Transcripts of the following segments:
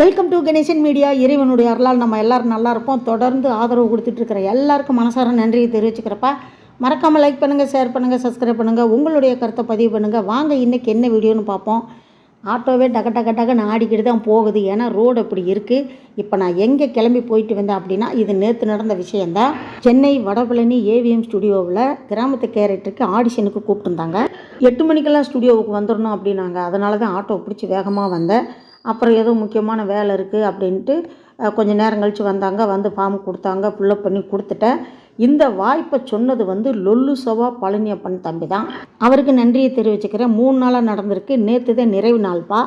Welcome to Ganesan media இறைவனுடைய அருளால் நம்ம எல்லோரும் நல்லா இருப்போம். தொடர்ந்து ஆதரவு கொடுத்துட்ருக்கிற எல்லாருக்கும் மனசார நன்றியை தெரிவிச்சுக்கிறப்ப. மறக்காமல் லைக் பண்ணுங்கள் ஷேர் பண்ணுங்கள் சப்ஸ்கிரைப் பண்ணுங்கள் உங்களுடைய கருத்தை பதிவு பண்ணுங்கள் வாங்க இன்றைக்கி என்ன வீடியோன்னு பார்ப்போம். ஆட்டோவே டக டக டகன்னு ஆடிக்கிட்டு தான் போகுது. ஏன்னா ரோடு அப்படி இருக்குது இப்போ நான் எங்கே கிளம்பி போயிட்டு வந்தேன் அப்படின்னா இது நேற்று நடந்த விஷயந்தான் சென்னை வடபழனி ஏவிஎம் ஸ்டுடியோவில் கிராமத்து கேரக்டருக்கு ஆடிஷனுக்கு கூப்பிட்டுருந்தாங்க. எட்டு மணிக்கெல்லாம் ஸ்டுடியோவுக்கு வந்துடணும் அப்படின்னாங்க. அதனால தான் ஆட்டோ பிடிச்சி வேகமாக வந்தேன். அப்புறம் ஏதோ முக்கியமான வேலை இருக்குது அப்படின்ட்டு கொஞ்சம் நேரம் கழித்து வந்தாங்க வந்து ஃபார்ம் கொடுத்தாங்க ஃபுல்லப் பண்ணி கொடுத்துட்டேன். இந்த வாய்ப்பை சொன்னது வந்து லொல்லு சவா பழனியப்பன் தம்பி தான். அவருக்கு நன்றியை தெரிவிச்சுக்கிறேன். மூணு நாளாக நடந்திருக்கு. நேற்று தான் நிறைவு நாள்ப்பா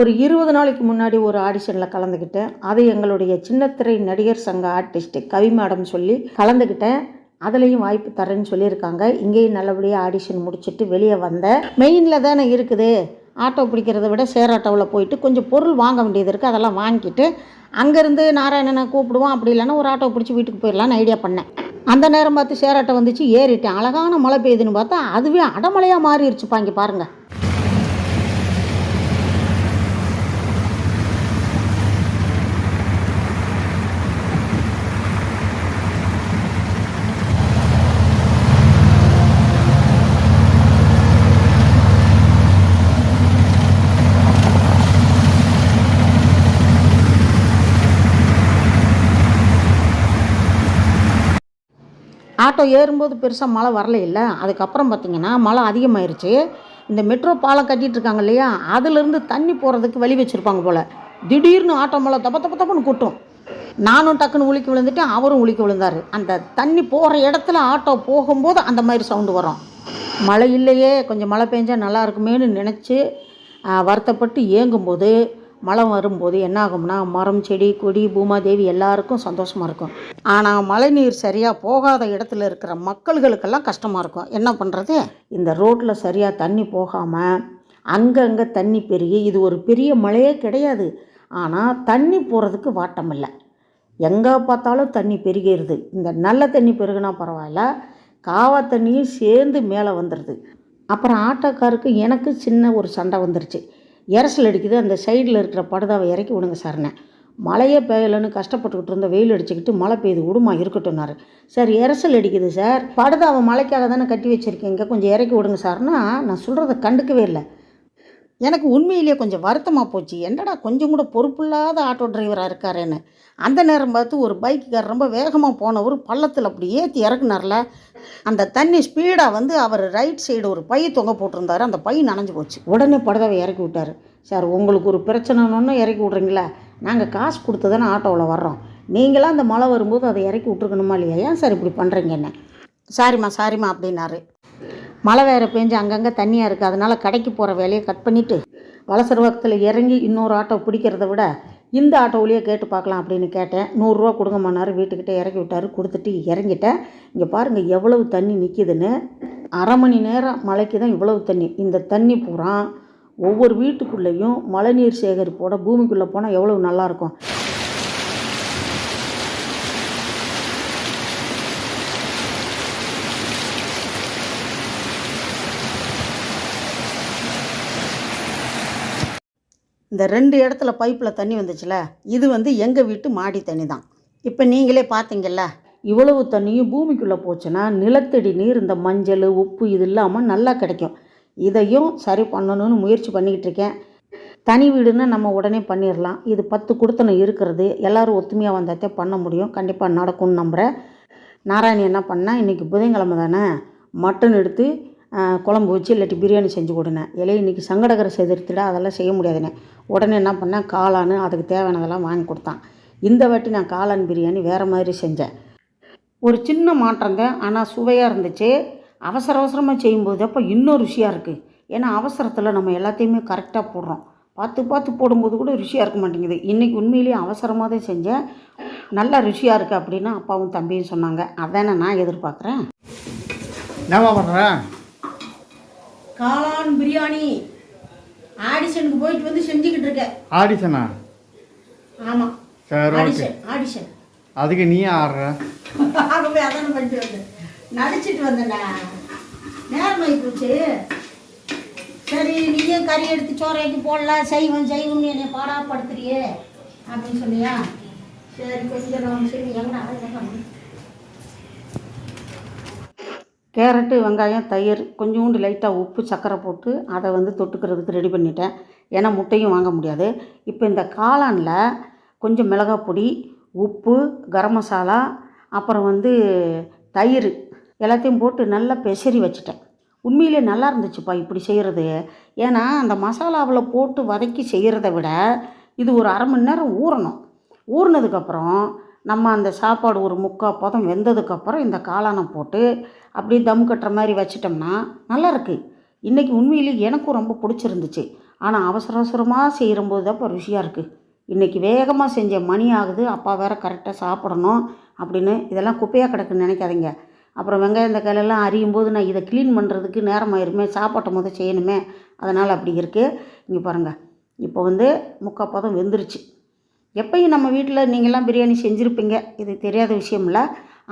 ஒரு இருபது நாளைக்கு முன்னாடி ஒரு ஆடிஷனில் கலந்துக்கிட்டேன் அது எங்களுடைய சின்னத்திரை நடிகர் சங்க ஆர்டிஸ்ட் கவி மேடம் சொல்லி கலந்துக்கிட்டேன் அதுலேயும் வாய்ப்பு தரேன்னு சொல்லியிருக்காங்க. இங்கேயும் நல்லபடியாக ஆடிஷன் முடிச்சுட்டு வெளியே வந்தேன். மெயினில் தானே இருக்குது. ஆட்டோ பிடிக்கிறத விட சேர் ஆட்டோவில் போயிட்டு கொஞ்சம் பொருள் வாங்க வேண்டியது இருக்குது அதெல்லாம் வாங்கிட்டு அங்கேருந்து நாராயணனை கூப்பிடுவோம். அப்படி இல்லைன்னா ஒரு ஆட்டோ பிடிச்சி வீட்டுக்கு போயிடலான்னு ஐடியா பண்ணேன். அந்த நேரம் பார்த்து சேர் ஆட்டோ வந்துச்சு ஏறிட்டேன். அழகான மழை பெய்யுதுன்னு பார்த்தா அதுவே அடமழையாக மாறிடுச்சுப்பா இங்கே பாருங்கள் ஆட்டோ ஏறும்போது பெருசாக மழை வரல இல்லை. அதுக்கப்புறம் பார்த்தீங்கன்னா மழை அதிகமாயிருச்சு. இந்த மெட்ரோ பாலம் கட்டிட்டு இருக்காங்க இல்லையா? அதுலேருந்து தண்ணி போகிறதுக்கு வழி வச்சுருப்பாங்க போல். திடீர்னு ஆட்டோ மழை தப்ப தப்ப தப்புன்னு கொட்டும். நானும் டக்குன்னு உழிக்க விழுந்துட்டேன் அவரும் உழிக்க விழுந்தார். அந்த தண்ணி போகிற இடத்துல ஆட்டோ போகும்போது அந்த மாதிரி சவுண்டு வரும். மழை இல்லையே கொஞ்சம் மழை பெஞ்சால் நல்லா இருக்குமேன்னு நினச்சி வருத்தப்பட்டு ஏங்கும்போது மழை வரும்போது என்ன ஆகும்னா மரம் செடி கொடி பூமாதேவி எல்லாருக்கும் சந்தோஷமாக இருக்கும். ஆனால் மழை நீர் சரியாக போகாத இடத்துல இருக்கிற மக்கள்களுக்கெல்லாம் கஷ்டமாக இருக்கும். என்ன பண்ணுறது இந்த ரோட்டில் சரியாக தண்ணி போகாமல் அங்கங்கே தண்ணி பெருகி இது ஒரு பெரிய மழையே கிடையாது. ஆனால் தண்ணி போகிறதுக்கு வாட்டம் இல்லை. எங்கே பார்த்தாலும் தண்ணி பெருகிடுது இந்த நல்ல தண்ணி பெருகுனா பரவாயில்ல காவா தண்ணியும் சேர்ந்து மேலே வந்துடுது அப்புறம் ஆட்டோக்காருக்கு எனக்கு சின்ன ஒரு சண்டை வந்துருச்சு. எரசல் அடிக்குது அந்த சைடில் இருக்கிற படுதாவை இறக்கி விடுங்க சார்னே மழையே பெய்யலைன்னு கஷ்டப்பட்டுக்கிட்டு இருந்த வெயில் அடிச்சுக்கிட்டு மழை பெய்யுது விடுமா இருக்கட்டும்னாரு. சார் எரசல் அடிக்குது சார். படுதாவை மழைக்காக தானே கட்டி வச்சுருக்கீங்க கொஞ்சம் இறக்கி விடுங்க சார்னா நான் சொல்கிறத கண்டுக்கவே இல்லை. எனக்கு உண்மையிலேயே கொஞ்சம் வருத்தமாக போச்சு. என்னடா கொஞ்சம் கூட பொறுப்பில்லாத ஆட்டோ டிரைவராக இருக்காருன்னு? அந்த நேரம் பார்த்து ஒரு பைக்குக்கார் ரொம்ப வேகமாக போனவர் பள்ளத்தில் அப்படி ஏற்றி இறக்குனார்ல அந்த தண்ணி ஸ்பீடாக வந்து அவர் ரைட் சைடு ஒரு பை தொங்க போட்டிருந்தாரு. அந்த பை நனைஞ்சு போச்சு. உடனே படதாவை இறக்கி விட்டார். சார் உங்களுக்கு ஒரு பிரச்சனைன்னு இறக்கி விட்றீங்களா? நாங்கள் காசு கொடுத்து தானே ஆட்டோவில் வர்றோம். நீங்களாம் அந்த மழை வரும்போது அதை இறக்கி விட்ருக்கணுமா இல்லையா? ஏன் சார் இப்படி பண்ணுறீங்க என்ன சாரிம்மா சாரிம்மா அப்படின்னாரு. மழை வேறு பேஞ்சு அங்கங்கே தண்ணியாக இருக்குது அதனால் கடைக்கு போகிற வேலையை கட் பண்ணிவிட்டு வலசரவகத்தில் இறங்கி இன்னொரு ஆட்டோ பிடிக்கிறத விட இந்த ஆட்டோவிலேயே கேட்டு பார்க்கலாம் அப்படின்னு கேட்டேன். நூறுரூவா கொடுங்கம்மானார் வீட்டுக்கிட்ட இறக்கி விட்டார். கொடுத்துட்டு இறங்கிட்டேன். இங்கே பாருங்கள் எவ்வளவு தண்ணி நிற்கிதுன்னு அரை மணி நேரம் மழைக்கு தான் இவ்வளவு தண்ணி. இந்த தண்ணி பூரா ஒவ்வொரு வீட்டுக்குள்ளேயும் மழைநீர் சேகரிப்போட பூமிக்குள்ளே போனால் எவ்வளவு நல்லாயிருக்கும் இந்த ரெண்டு இடத்துல பைப்பில் தண்ணி வந்துச்சுல இது வந்து எங்கள் வீட்டு மாடி தண்ணி தான். இப்போ நீங்களே பார்த்தீங்கல்ல இவ்வளவு தண்ணியும் பூமிக்குள்ளே போச்சுன்னா நிலத்தடி நீர் இந்த மஞ்சள் உப்பு இது இல்லாமல் நல்லா கிடைக்கும். இதையும் சரி பண்ணணும்னு முயற்சி பண்ணிக்கிட்டு இருக்கேன். தனி வீடுன்னா நம்ம உடனே பண்ணிடலாம் இது பத்து கொடுத்தனும் இருக்கிறது. எல்லோரும் ஒத்துமையாக வந்தாத்தே பண்ண முடியும். கண்டிப்பாக நடக்கும்னு நம்புகிறேன் நாராயணி என்ன பண்ணால் இன்றைக்கி புதன்கிழமை தானே? மட்டன் எடுத்து குழம்பு வச்சு இல்லாட்டி பிரியாணி செஞ்சு கொடுனேன். இலையை இன்றைக்கி சங்கடகரை செதுர்த்திட அதெல்லாம் செய்ய முடியாதுண்ணே உடனே என்ன பண்ணேன்? காளான் அதுக்கு தேவையானதெல்லாம் வாங்கி கொடுத்தான். இந்த வாட்டி நான் காளான் பிரியாணி வேறு மாதிரி செஞ்சேன். ஒரு சின்ன மாற்றம் தான் ஆனால் சுவையாக இருந்துச்சு. அவசர அவசரமாக செய்யும்போது அப்போ இன்னும் ருசியாக இருக்குது ஏன்னா அவசரத்தில் நம்ம எல்லாத்தையுமே கரெக்டாக போடுறோம். பார்த்து பார்த்து போடும்போது கூட ருசியாக இருக்க மாட்டேங்குது. இன்றைக்கி உண்மையிலேயே அவசரமாக தான் செஞ்சேன். நல்லா ருசியாக இருக்குது அப்படின்னு அப்பாவும் தம்பியும் சொன்னாங்க. அதானே நான் எதிர்பார்க்குறேன். என்ன பண்ணுறேன் காளான் பிரியாணி. ஆடிஷனுக்கு போயிட்டு வந்து செஞ்சுக்கிட்டு இருக்கேன் ஆடிஷனா? ஆமாம் சரி ஓகே. Audition audition. அதுக்கு நீ ஆடுற? ஆகவே அதானே பண்ணிட்டு வந்தேன் நடிச்சிட்டு வந்தேன்டா நேரம் ஆகி போச்சு. சரி நீயும் கறி எடுத்து சோறாக்கி போடலாம் சைவம் சைவம்னு என்னை பாடாப்படுத்துறியே அப்படின்னு சொல்லியா? சரி கொஞ்சம் நான் சரி என்ன கேரட்டு வெங்காயம் தயிர் கொஞ்சோண்டு லைட்டாக உப்பு சர்க்கரை போட்டு அதை வந்து தொட்டுக்கிறதுக்கு ரெடி பண்ணிட்டேன். ஏன்னா முட்டையும் வாங்க முடியாது. இப்போ இந்த காளானில் கொஞ்சம் மிளகாய் பொடி உப்பு கரம் மசாலா அப்புறம் வந்து தயிர் எல்லாத்தையும் போட்டு நல்லா பெசரி வச்சுட்டேன். உண்மையிலே நல்லா இருந்துச்சுப்பா இப்படி செய்கிறது ஏன்னா அந்த மசாலாவில் போட்டு வதக்கி செய்கிறத விட இது ஒரு அரை மணி நேரம் ஊறணும். ஊறினதுக்கப்புறம் நம்ம அந்த சாப்பாடு ஒரு முக்கால் பதம் வெந்ததுக்கப்புறம் இந்த காளானை போட்டு அப்படியே தம் கட்டுற மாதிரி வச்சிட்டோம்னா நல்லாயிருக்கு இன்றைக்கி உண்மையிலே எனக்கும் ரொம்ப பிடிச்சிருந்துச்சு. ஆனால் அவசர அவசரமாக செய்கிறம்போது தான் இப்போ ருசியாக இருக்குது இன்றைக்கி வேகமாக செஞ்ச மணி ஆகுது அப்பா வேற கரெக்டாக சாப்பிடணும் அப்படின்னு இதெல்லாம் குப்பையாக கிடக்குன்னு நினைக்காதீங்க. அப்புறம் வெங்காயம் தக்காளெல்லாம் அறியும் போது நான் இதை க்ளீன் பண்ணுறதுக்கு நேரம் ஆயிருமே சாப்பாட்டை முதல் செய்யணுமே. அதனால் அப்படி இருக்குது இங்கே பாருங்கள் இப்போ வந்து முக்கால் பதம் வெந்துருச்சு. எப்பயும் நம்ம வீட்டில் நீங்கள்லாம் பிரியாணி செஞ்சுருப்பீங்க. இது தெரியாத விஷயம் இல்லை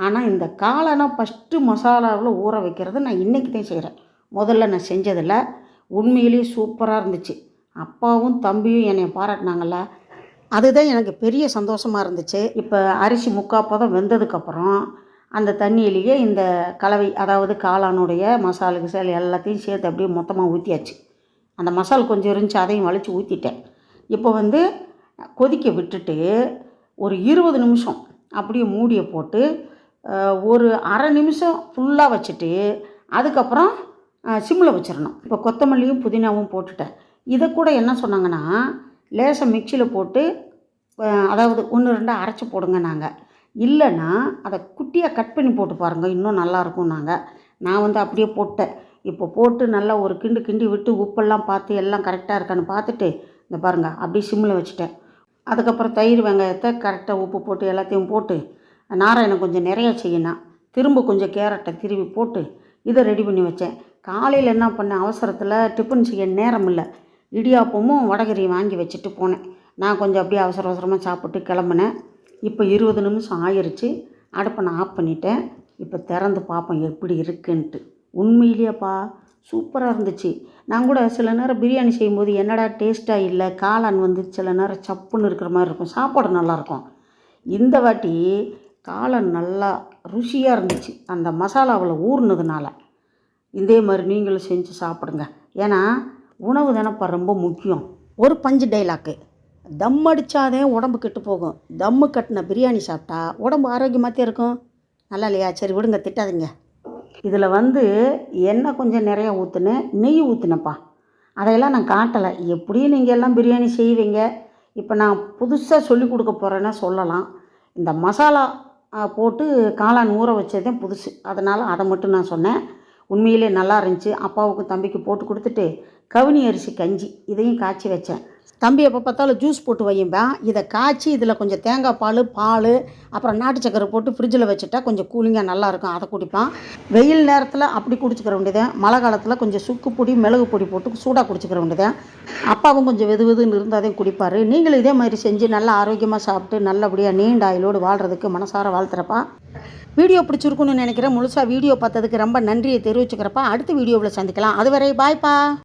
ஆனால் இந்த காளானை ஃபஸ்ட்டு மசாலாவில் ஊற வைக்கிறது நான் இன்றைக்கி தான் செய்கிறேன் முதல்ல நான் செஞ்சதில் உண்மையிலேயே சூப்பராக இருந்துச்சு. அப்பாவும் தம்பியும் என்னை பாராட்டினாங்கல்ல. அதுதான் எனக்கு பெரிய சந்தோஷமாக இருந்துச்சு. இப்போ அரிசி முக்காப்பதம் வெந்ததுக்கப்புறம் அந்த தண்ணியிலேயே இந்த கலவை அதாவது காளானுடைய மசாலா கிசால் எல்லாத்தையும் சேர்த்து அப்படியே மொத்தமாக ஊற்றியாச்சு அந்த மசால் கொஞ்சம் இருந்துச்சு அதையும் வலிச்சு ஊற்றிட்டேன் இப்போ வந்து கொதிக்க விட்டுட்டு ஒரு இருபது நிமிஷம் அப்படியே மூடியை போட்டு ஒரு அரை நிமிஷம் ஃபுல்லாக வச்சுட்டு அதுக்கப்புறம் சிம்மில் வச்சிடணும். இப்போ கொத்தமல்லியும் புதினாவும் போட்டுட்டேன். இதை கூட என்ன சொன்னாங்கன்னா லேசாக மிக்சியில் போட்டு அதாவது ஒன்று ரெண்டாக அரைச்சி போடுங்க நாங்கள் இல்லைன்னா அதை குட்டியாக கட் பண்ணி போட்டு பாருங்கள் இன்னும் நல்லாயிருக்கும் நாங்கள் நான் வந்து அப்படியே போட்டேன். இப்போ போட்டு நல்லா ஒரு கிண்டு கிண்டி விட்டு உப்பெல்லாம் பார்த்து எல்லாம் கரெக்டாக இருக்கான்னு பார்த்துட்டு இந்த பாருங்கள் அப்படியே சிம்மில் வச்சுட்டேன். அதுக்கப்புறம் தயிர் வெங்காயத்தை கரெக்டாக உப்பு போட்டு எல்லாத்தையும் போட்டு நாராயணம் கொஞ்சம் நிறைய செய்யணும் திரும்ப கொஞ்சம் கேரட்டை திருவி போட்டு இதை ரெடி பண்ணி வச்சேன். காலையில் என்ன பண்ணேன் அவசரத்தில் டிஃபன் செய்ய நேரம் இல்லை. இடியாப்பமும் வடகரியும் வாங்கி வச்சுட்டு போனேன். நான் கொஞ்சம் அப்படியே அவசர அவசரமாக சாப்பிட்டு கிளம்புனேன். இப்போ இருபது நிமிஷம் ஆயிடுச்சு அடுப்பை நான் ஆஃப் பண்ணிட்டேன். இப்போ திறந்து பார்ப்போம் எப்படி இருக்குன்ட்டு. உண்மையிலேயேப்பா சூப்பராக இருந்துச்சு. நான் கூட சில நேரம் பிரியாணி செய்யும்போது என்னடா டேஸ்ட்டாக இல்லை காளான் வந்து சில நேரம் சப்புன்னு இருக்கிற மாதிரி இருக்கும். சாப்பாடு நல்லாயிருக்கும் இந்த வாட்டி காளான் நல்லா ருசியாக இருந்துச்சு. அந்த மசாலாவில் ஊறினதுனால இதே மாதிரி நீங்களும் செஞ்சு சாப்பிடுங்க. ஏன்னா உணவு தானப்பா ரொம்ப முக்கியம். ஒரு பஞ்சு டைலாக்கு. தம் அடித்தாதே உடம்பு கெட்டு போகும். தம்மு கட்டின பிரியாணி சாப்பிட்டா உடம்பு ஆரோக்கியமாக இருக்கும். நல்லா இல்லையா? சரி விடுங்க திட்டாதீங்க. இதில் வந்து எண்ணெய் கொஞ்சம் நிறைய ஊற்றுனேன் நெய் ஊற்றுனப்பா அதையெல்லாம் நான் காட்டலை. எப்படியும் நீங்கள் எல்லாம் பிரியாணி செய்வீங்க. இப்போ நான் புதுசாக சொல்லி கொடுக்க போகிறேன்னா சொல்லலாம். இந்த மசாலா போட்டு காளான் ஊற வச்சதே புதுசு. அதனால் அதை மட்டும் நான் சொன்னேன். உண்மையிலே நல்லா இருந்துச்சு. அப்பாவுக்கும் தம்பிக்கு போட்டு கொடுத்துட்டு கவுனி அரிசி கஞ்சி இதையும் காய்ச்சி வச்சேன். தம்பி எப்போ பார்த்தாலும் ஜூஸ் போட்டு வையும்பேன் இதை காய்ச்சி இதில் கொஞ்சம் தேங்காய் பால் பால் அப்புறம் நாட்டு சக்கரை போட்டு ஃப்ரிட்ஜில் வச்சுட்டா கொஞ்சம் கூலிங்காக நல்லாயிருக்கும் அதை குடிப்பான். வெயில் நேரத்தில் அப்படி குடிச்சிக்கிற வேண்டியதான் மழை காலத்தில் கொஞ்சம் சுக்கு பொடி மிளகு பொடி போட்டு சூடாக குடிச்சிக்கிற வேண்டியதான் அப்பாவும் கொஞ்சம் வெது வெதுன்னு இருந்தாதையும் குடிப்பார். நீங்களும் இதே மாதிரி செஞ்சு நல்லா ஆரோக்கியமாக சாப்பிட்டு நல்லபடியாக நீண்ட ஆயிலோடு வாழ்கிறதுக்கு மனசார வாழ்த்துறப்பா. வீடியோ பிடிச்சிருக்குன்னு நினைக்கிறேன். முழுசாக வீடியோ பார்த்ததுக்கு ரொம்ப நன்றியை தெரிவிச்சுக்கிறப்பா. அடுத்த வீடியோவில் சந்திக்கலாம். அதுவரை பாய்ப்பா